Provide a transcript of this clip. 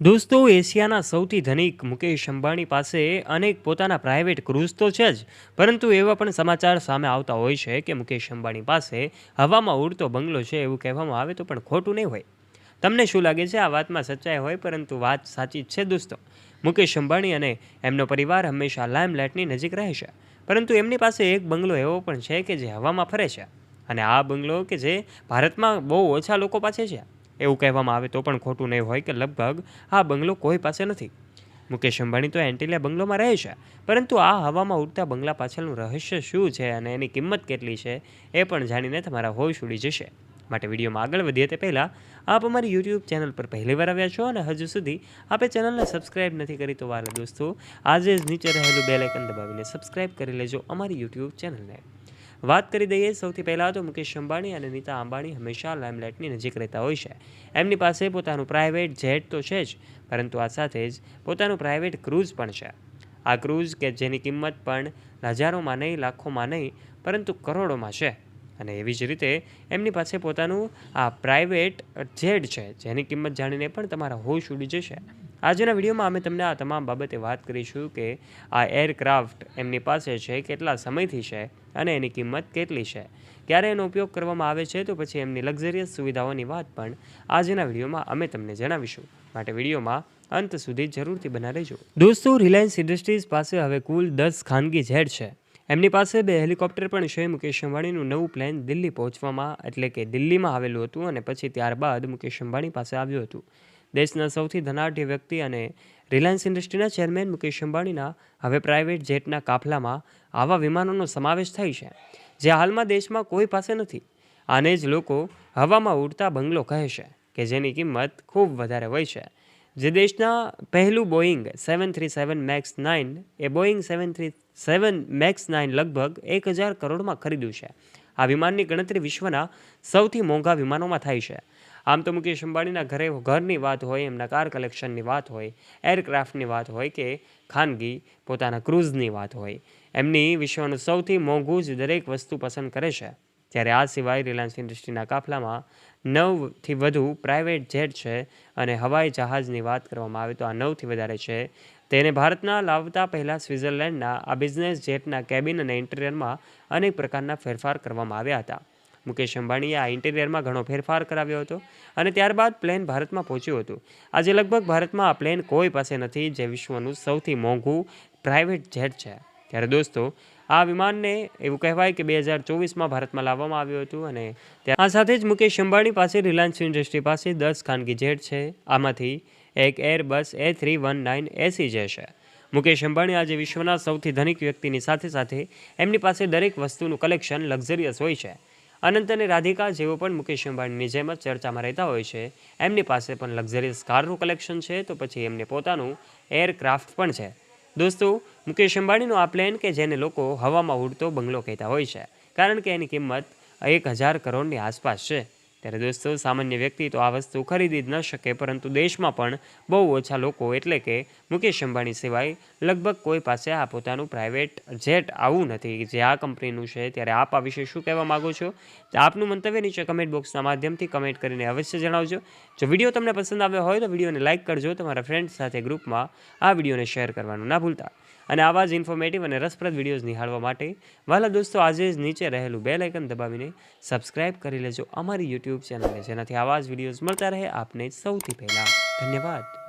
દોસ્તો, એશિયાના સૌથી ધનિક મુકેશ અંબાણી પાસે અનેક પોતાના પ્રાઇવેટ ક્રૂઝ તો છે જ, પરંતુ એવા પણ સમાચાર સામે આવતા હોય છે કે મુકેશ અંબાણી પાસે હવામાં ઉડતો બંગલો છે એવું કહેવામાં આવે તો પણ ખોટું નહીં હોય. તમને શું લાગે છે? આ વાતમાં સચ્ચાઈ હોય, પરંતુ વાત સાચી જ છે દોસ્તો. મુકેશ અંબાણી અને એમનો પરિવાર હંમેશા લાઇમલાઇટની નજીક રહે છે, પરંતુ એમની પાસે એક બંગલો એવો પણ છે કે જે હવામાં ફરે છે. અને આ બંગલો કે જે ભારતમાં બહુ ઓછા લોકો પાસે છે. એવું કહેવામાં આવે તો પણ ખોટું નહીં હોય કે લગભગ આ બંગલો કોઈ પાસે નથી. મુકેશ અંબાણી તો એન્ટિલિયા બંગલોમાં રહે છે, પરંતુ આ હવામાં ઉડતા બંગલા પાછળનું રહસ્ય શું છે અને એની કિંમત કેટલી છે એ પણ જાણીને તમારા હોશ ઉડી જશે. માટે વિડીયોમાં આગળ વધીએ તે પહેલાં આપ અમારી યુટ્યુબ ચેનલ પર પહેલીવાર આવ્યા છો અને હજુ સુધી આપે ચેનલને સબસ્ક્રાઇબ નથી કરી તો વાલા દોસ્તો, આજે જ નીચે રહેલું બેલ દબાવીને સબસ્ક્રાઇબ કરી લેજો અમારી યુટ્યુબ ચેનલને. વાત કરી દઈએ, સૌથી પહેલાં તો મુકેશ અંબાણી અને નીતા અંબાણી હંમેશા લાઇમલાઇટની નજીક રહેતા હોય છે. એમની પાસે પોતાનું પ્રાઇવેટ જેટ તો છે જ, પરંતુ આ સાથે જ પોતાનું પ્રાઇવેટ ક્રૂઝ પણ છે. આ ક્રૂઝ કે જેની કિંમત પણ હજારોમાં નહીં, લાખોમાં નહીં, પરંતુ કરોડોમાં છે. અને એવી જ રીતે એમની પાસે પોતાનું આ પ્રાઇવેટ જેડ છે, જેની કિંમત જાણીને પણ તમારા હોશ ઉડી જશે. આજના વિડીયોમાં અમે તમને આ તમામ બાબતે વાત કરીશું કે આ એરક્રાફ્ટ એમની પાસે છે, કેટલા સમયથી છે અને એની કિંમત કેટલી છે. ક્યારે એનો ઉપયોગ કરવામાં આવે છે તો પછી એમની લક્ઝરિયસ સુવિધાઓની વાત પણ આજના વિડીયોમાં અમે તમને જણાવીશું. માટે વિડીયોમાં અંત સુધી જરૂરથી બના રહેજો. દોસ્તો, રિલાયન્સ ઇન્ડસ્ટ્રીઝ પાસે હવે કુલ દસ ખાનગી જેટ છે. એમની પાસે બે હેલિકોપ્ટર પણ છે. મુકેશ અંબાણીનું નવું પ્લેન દિલ્હી પહોંચવામાં, એટલે કે દિલ્હીમાં આવેલું હતું અને પછી ત્યારબાદ મુકેશ અંબાણી પાસે આવ્યું હતું. દેશના સૌથી ધનાઢ્ય વ્યક્તિ અને રિલાયન્સ ઇન્ડસ્ટ્રીના ચેરમેન મુકેશ અંબાણીના હવે પ્રાઇવેટ જેટના કાફલામાં આવા વિમાનોનો સમાવેશ થાય છે, જે હાલમાં દેશમાં કોઈ પાસે નથી. આને જ લોકો હવામાં ઉડતા બંગલો કહે છે, કે જેની કિંમત ખૂબ વધારે હોય છે. જે દેશના પહેલું Boeing seven three seven max nine, એ Boeing seven three seven max nine લગભગ એક હજાર કરોડમાં ખરીદ્યું છે. આ વિમાનની ગણતરી વિશ્વના સૌથી મોંઘા વિમાનોમાં થાય છે. આમ તો મુકેશ અંબાણીના ઘરે ઘરની વાત હોય, એમના કાર કલેક્શનની વાત હોય, એરક્રાફ્ટની વાત હોય કે ખાનગી પોતાના ક્રૂઝની વાત હોય, એમની વિશ્વનું સૌથી મોંઘું જ દરેક વસ્તુ પસંદ કરે છે. ત્યારે આ સિવાય રિલાયન્સ ઇન્ડસ્ટ્રીના કાફલામાં નવથી વધુ પ્રાઇવેટ જેટ છે અને હવાઈ જહાજની વાત કરવામાં આવે તો આ નવથી વધારે છે. તેને ભારતના લાવતા પહેલાં સ્વિટ્ઝરલેન્ડના આ બિઝનેસ જેટના કેબિન અને ઇન્ટિરિયરમાં અનેક પ્રકારના ફેરફાર કરવામાં આવ્યા હતા. મુકેશ અંબાણીએ આ ઇન્ટિરિયરમાં ઘણો ફેરફાર કરાવ્યો હતો અને ત્યારબાદ પ્લેન ભારતમાં પહોંચ્યું હતું. આજે લગભગ ભારતમાં આ પ્લેન કોઈ પાસે નથી જે વિશ્વનું સૌથી મોંઘું પ્રાઇવેટ જેટ છે. ત્યારે દોસ્તો, આ વિમાનને એવું કહેવાય કે બે હજાર ચોવીસમાં ભારતમાં લાવવામાં આવ્યું હતું અને આ સાથે જ મુકેશ અંબાણી પાસે રિલાયન્સ ઇન્ડસ્ટ્રી પાસે દસ ખાનગી જેટ છે. આમાંથી એક Airbus A three one nine AC જે છે. મુકેશ અંબાણી આજે વિશ્વના સૌથી ધનિક વ્યક્તિની સાથે સાથે એમની પાસે દરેક વસ્તુનું કલેક્શન લક્ઝરિયસ હોય છે. અનંત અને રાધિકા જેઓ પણ મુકેશ અંબાણીની જેમ જ ચર્ચામાં રહેતા હોય છે, એમની પાસે પણ લક્ઝરિયસ કારનું કલેક્શન છે, તો પછી એમને પોતાનું એરક્રાફ્ટ પણ છે. દોસ્તો, મુકેશ અંબાણીનો આ પ્લેન કે જેને લોકો હવામાં ઉડતો બંગલો કહેતા હોય છે, કારણ કે એની કિંમત એક હજાર કરોડની આસપાસ છે. ત્યારે દોસ્તો, સામાન્ય વ્યક્તિ તો આ વસ્તુ ખરીદી જ ન શકે, પરંતુ દેશમાં પણ બહુ ઓછા લોકો એટલે કે મુકેશ અંબાણી સિવાય લગભગ કોઈ પાસે આ પોતાનું પ્રાઇવેટ જેટ આવું નથી. જે આ કંપનીનું છે, ત્યારે આપ આ વિશે શું કહેવા માગો છો? તો આપનું મંતવ્ય નીચે કમેન્ટ બોક્સના માધ્યમથી કમેન્ટ કરીને અવશ્ય જણાવજો. જો વીડિયો તમને પસંદ આવ્યો હોય તો વિડીયોને લાઇક કરજો. તમારા ફ્રેન્ડ્સ સાથે ગ્રુપમાં આ વિડીયોને શેર કરવાનું ના ભૂલતા. અને આવા જ ઇન્ફોર્મેટિવ અને રસપ્રદ વિડીયોઝ નિહાળવા માટે વાલા દોસ્તો, આજે જ નીચે રહેલું બે આઇકન દબાવીને સબસ્ક્રાઇબ કરી લેજો અમારી યુટ્યુબ ચેનલને જેનાથી આવા જ વિડીયોઝ મળતા રહે આપને સૌથી પહેલાં. ધન્યવાદ.